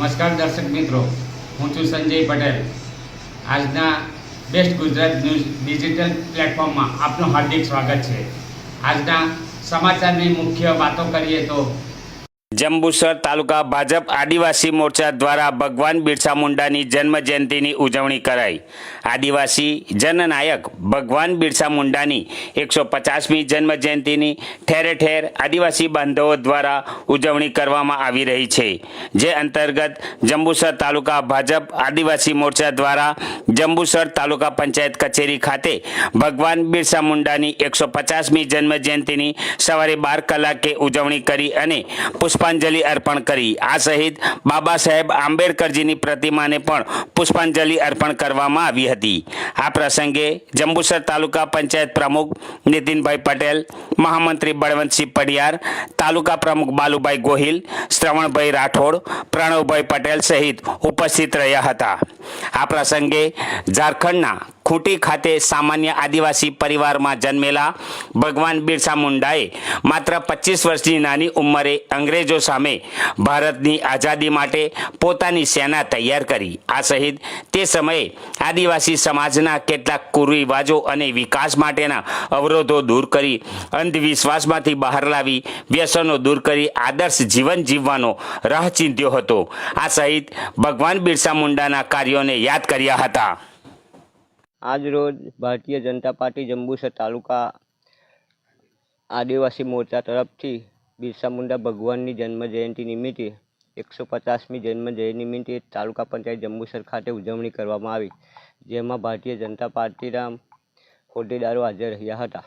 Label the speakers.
Speaker 1: નમસ્કાર દર્શક મિત્રો, હું છું સંજય પટેલ. આજના બેસ્ટ ગુજરાત ન્યૂઝ ડિજિટલ પ્લેટફોર્મમાં આપનું હાર્દિક સ્વાગત છે. આજના સમાચારની મુખ્ય વાતો કરીએ તો
Speaker 2: જંબુસર તાલુકા ભાજપ આદિવાસી મોરચા દ્વારા ભગવાન બિરસા મુંડાની જન્મ જયંતિની ઉજવણી કરાઈ. આદિવાસી જનનાયક ભગવાન બિરસા મુંડાની એકસો પચાસમી જન્મ જયંતિની ઠેરે ઠેર આદિવાસી બાંધવો દ્વારા ઉજવણી કરવામાં આવી રહી છે. જે અંતર્ગત જંબુસર તાલુકા ભાજપ આદિવાસી મોરચા દ્વારા જંબુસર તાલુકા પંચાયત કચેરી ખાતે ભગવાન બિરસા મુંડાની એકસો પચાસમી જન્મ જયંતિની સવારે બાર કલાકે ઉજવણી કરી અને પુષ્પાંજલિ અર્પણ કરી. આ સહિત બાબા સાહેબ આંબેડકરજીની પ્રતિમાને પણ પુષ્પાંજલિ અર્પણ કરવામાં આવી હતી. આ પ્રસંગે જંબુસર તાલુકા પંચાયત પ્રમુખ નીતિનભાઈ પટેલ, મહામંત્રી બળવંતસિંહ પડિયાર, તાલુકા પ્રમુખ બાલુભાઈ ગોહિલ, શ્રવણભાઈ રાઠોડ, પ્રણવભાઈ પટેલ સહિત ઉપસ્થિત રહ્યા હતા. આ પ્રસંગે ઝારખંડના ખૂંટી ખાતે સામાન્ય આદિવાસી પરિવારમાં જન્મેલા ભગવાન બિરસા મુંડાએ માત્ર પચીસ વર્ષની નાની ઉંમરે અંગ્રેજો સામે ભારતની આઝાદી માટે પોતાની સેના તૈયાર કરી. આ સહિત તે સમયે આદિવાસી સમાજના કેટલાક કુરિવાજો અને વિકાસ માટેના અવરોધો દૂર કરી, અંધવિશ્વાસમાંથી બહાર લાવી, વ્યસનો દૂર કરી આદર્શ જીવન જીવવાનો રાહ ચિંધ્યો હતો. આ સહિત ભગવાન બિરસા મુંડાના કાર્યોને યાદ કર્યા હતા.
Speaker 3: આજ રોજ ભારતીય જનતા પાર્ટી જંબુસર તાલુકા આદિવાસી મોરચા તરફથી બિરસા મુંડા ભગવાનની જન્મ જયંતિ નિમિત્તે એકસો પચાસમી જન્મ જયંતિ તાલુકા પંચાયત જંબુસર ખાતે ઉજવણી કરવામાં આવી, જેમાં ભારતીય જનતા પાર્ટીના હોદ્દેદારો હાજર રહ્યા હતા.